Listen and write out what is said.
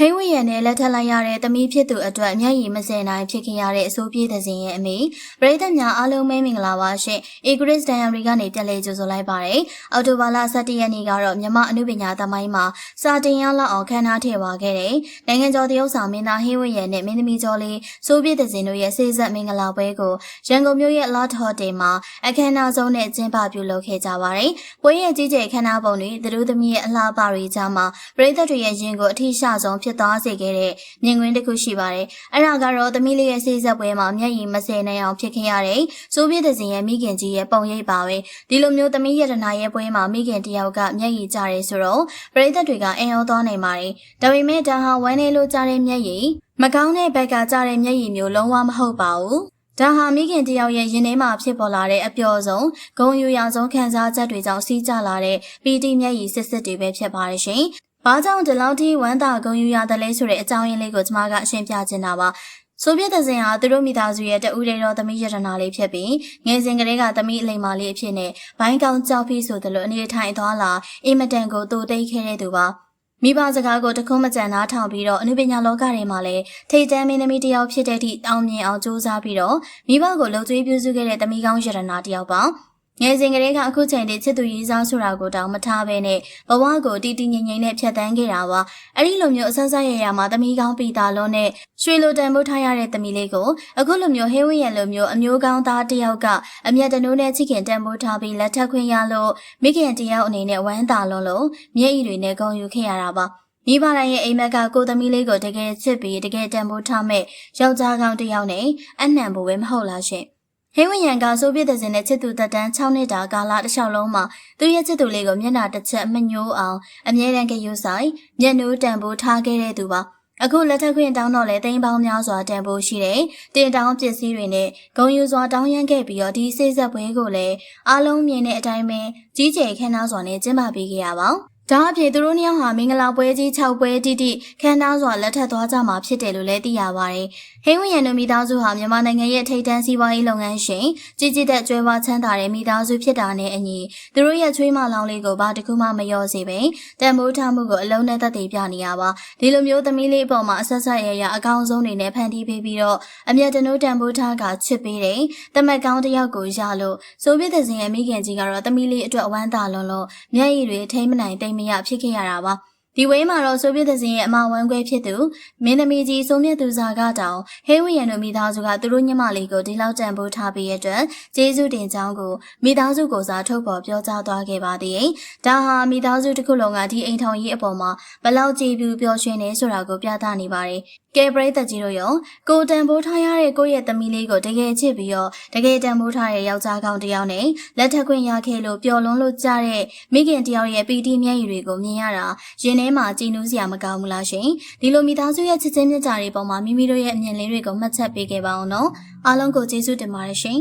ဟိန်းဝရံနဲ့လက်ထပ်လိုက်ရတဲ့သမီးဖြစ်သူအတွက်မျက်ရည်မစင်နိုင်ဖြစ်ခဲ့ရတဲ့အဆိုးပြေးတဲ့စဉ်ရဲ့အမိပရိသတ်များအားလုံးပဲမင်္ဂလာပါရှင်။အေဂရစ်ဒန်ယရီကနေပြန်လည်ကြိုဆိုလိုက်ပါတယ်။အော်တိုဘာလ17ရက်နေ့ကတော့မြမအနုပညာသမိုင်းမှာစာတင်ရလောက်အောင်ခမ်းနားထည့်ပါခဲ့တဲ့နိုင်ငံကျော်တရုတ်ဆောင်မင်းသားဟိန်းဝရံနဲ့မင်းသမီးကျော်လေးဆိုးပြေးတဲ့စဉ်တို့ရဲ့စေဆက်မင်္ဂလာပွဲကိုရန်ကုန်မြို့ရဲ့ Lot Hotel မှာအခမ်းအနားဆုံးနဲ့ကျင်းပပြုလုပ်ခဲ့ကြပါတယ်။ပွဲရဲ့ကြီးကျယ်ခမ်းနားပုံတွေသူတို့သမီးရဲ့အလှပတွေကြားမှာပရိသတ်တွေရဲ့ရင်ကိုအထီးရှဆုံးဖြစ်သွားစေခဲ့တဲ့မြင်ကွင်းတစ်ခုရှိပါတယ်။အဲ့ဒါကတော့သမီးလေးရဲ့ဆေးဆက်ပွဲမှာမျက်ရည်မစင်နိုင်အောင်ဖြစ်ခဲ့ရတဲ့စိုးပြည့်တဲ့စဉ်ရဲ့မိခင်ကြီးရဲ့ပုံရိပ်ပါပဲ။ဒီလိုမျိုးသမီးရတနာရဲ့ပွဲမှာမိခင်တယောက်ကမျက်ရည်ကျတယ်ဆိုတော့ပရိသတ်တွေကအင်အောသွားနိုင်ပါတယ်။ဒါပေမဲ့ဒါဟာဝမ်းနေလို့ကျတဲ့မျက်ရည်မကောင်းတဲ့ဘက်ကကျတဲ့မျက်ရည်မျိုးလုံးဝမဟုတ်ပါဘူး။ဒါဟာမိခင်တယောက်ရဲ့ရင်ထဲမှာဖြစ်ပေါ်လာတဲ့အပျော်ဆုံးဂုံယူရဆုံးခံစားချက်တွေကြောင့်စီးကျလာတဲ့ပီတိမျက်ရည်စစ်စစ်တွေပဲဖြစ်ပါတယ်ရှင်။ ဘာကြောင့်ဒီလောက်ထိဝမ်းသာဂုံယူရသလဲဆိုတဲ့အကြောင်းရင်းလေးကိုကျွန်မကအရှင်းပြချင်တာပါ။ဆိုဗီယက်တစင်ဟာသူတို့မိသားစုရဲ့တဦးတည်းသောသမီးရတနာလေးဖြစ်ပြီးငယ်စဉ်ကလေးကသမီးအလိမ္မာလေးအဖြစ်နဲ့ဘိုင်းကောင်းကြောက်ပြီးဆိုသလိုအနေထိုင်သွားလာအင်မတန်ကိုတိုတိတ်ခဲ့တဲ့သူပါ။မိဘစကားကိုတခုံးမကြံနားထောင်ပြီးတော့အနုပညာလောကတွေမှာလည်းထိတ်တန်းမင်းသမီးတစ်ယောက်ဖြစ်တဲ့အထိအောင်မြင်အောင်ကြိုးစားပြီးတော့မိဘကိုလှုပ်ကြွေးပြုစုခဲ့တဲ့သမီးကောင်းရတနာတစ်ယောက်ပါ ငယ်စဉ်ကလေးကအခုချိန်ထိချစ်သူရေးစားဆိုတာကိုတောင်မထားဘဲနဲ့ဘဝကိုတီတီငိမ့်ငိမ့်နဲ့ဖြတ်တန်းခဲ့တာပါအဲ့ဒီလိုမျိုးအဆက်ဆက်ရရမှာသမီးကောင်းပီတာလုံးနဲ့ရွှေလိုတန်မိုးထားရတဲ့သမီးလေးကိုအခုလိုမျိုးဟဲဝင်းရံလိုမျိုးအမျိုးကောင်းသားတစ်ယောက်ကအမျက်တနိုးနဲ့ချစ်ခင်တန်မိုးထားပြီးလက်ထပ်ခွင့်ရလို့မိခင်တယောက်အနေနဲ့ဝမ်းသာလုံးလို့မျက်ရည်တွေနဲ့ဂုဏ်ယူခဲ့ရတာပါမိဘတိုင်းရဲ့အိမ်မက်ကကိုသမီးလေးကိုတကယ်ချစ်ပြီးတကယ်တန်ဖိုးထားမဲ့ယောက်ျားကောင်းတစ်ယောက်နဲ့အနှံဖို့ပဲမဟုတ်လားရှင်။ ဟိဝရန်ကဆိုပြတဲ့စင်နဲ့ချစ်သူတက်တန်း6နှစ်တာကာလတစ်လျှောက်လုံးမှာသူရဲ့ချစ်သူလေးကိုမျက်နှာတစ်ချက်မညှိုးအောင်အမြဲတမ်းကြယူဆိုင်မျက်နှိုးတန်ဖိုးထားခဲ့တဲ့သူပါ။အခုလက်ထက်ခွင့်တောင်းတော့လဲတိမ်ပေါင်းများစွာတန်ဖိုးရှိတဲ့တင်တောင်းပစ္စည်းတွေနဲ့ဂုံယူစွာတောင်းရမ်းခဲ့ပြီးတော့ဒီစိတ်ဆက်ပွဲကိုလည်းအားလုံးမြင်တဲ့အတိုင်းပဲကြီးကျယ်ခမ်းနားစွာနဲ့ကျင်းပပေးခဲ့ရပါဘူး။ ဒါအပြင်သူတို့နှစ်ယောက်ဟာမင်္ဂလာပွဲကြီး6ပွဲတိတိခမ်းနားစွာလက်ထပ်သွားကြမှာဖြစ်တယ်လို့လည်းသိရပါတယ်။ဟိန်းဝရံတို့မိသားစုဟာမြန်မာနိုင်ငံရဲ့ထိပ်တန်းစီးပွားရေးလုပ်ငန်းရှင်ကြီးကြီးတဲ့ကျွဲဝါချမ်းသာတဲ့မိသားစုဖြစ်တာနဲ့အညီသူတို့ရဲ့ချွေးမလောင်လေးကိုဘာတစ်ခုမှမလျော့စေပဲတန်မိုးထားမှုကိုအလုံးနဲ့သက်သေပြနေရပါ။ဒီလိုမျိုးသမီးလေးအပေါ်မှာအဆက်ဆက်ရရအကောင်းဆုံးတွေနဲ့ဖန်တီးပေးပြီးတော့အမျက်တနိုးတန်ဖိုးထားကချစ်ပေးတယ်။တမက်ကောင်းတစ်ယောက်ကိုရလို့ဆိုဗီယက်တဲ့စင်ရဲ့မိခင်ကြီးကတော့သမီးလေးအတွက်အဝမ်းသာလွန်လို့မျက်ရည်တွေထိမ့်မနိုင်တိမ်မရဖြစ်ခဲ့ရတာပါဒီဝဲမှာတော့ဆိုဗီယက်သင်ရဲ့အမဝမ်းခွဲဖြစ်သူမင်းသမီးကြီးဆိုမြတ်သူစာကတောင်ဟဲဝီယန်တို့မိသားစုကသူတို့ညမလေးကိုဒီလောက်တန်ဖိုးထားပေးရတဲ့ကျေးဇူးတင်ကြောင်းကိုမိသားစုကိုစားထုတ်ပေါ်ပြောကြားသွားခဲ့ပါသေးတယ်။ဒါဟာမိသားစုတစ်ခုလုံးကဒီအိမ်ထောင်ရေးအပေါ်မှာဘလောက်ကြည်ပြူပျော်ရွှင်နေဆိုတာကိုပြသနေပါတယ်။ကဲပရိသတ်ကြီးတို့ရောကိုတန်ဖိုးထားရတဲ့ကိုယ့်ရဲ့သမီးလေးကိုတကယ်ချစ်ပြီးတော့တကယ်တန်ဖိုးထားတဲ့ယောက်ျားကောင်းတစ်ယောက်နဲ့လက်ထက်ခွင့်ရခဲ့လို့ပျော်လွန်းလို့ကြတဲ့မိခင်တစ်ယောက်ရဲ့ပီတိမျက်ရည်တွေကိုမြင်ရတာရင်ထဲမှာကြည်နူးစရာမကောင်းဘူးလားရှင်ဒီလိုမိသားစုရဲ့ချစ်ချင်းမြတ်ကြတွေပေါ်မှာမိမိတို့ရဲ့အမြင်လေးတွေကိုမှတ်ချက်ပေးခဲ့ပါအောင်နော်အားလုံးကိုကျေးဇူးတင်ပါတယ်ရှင်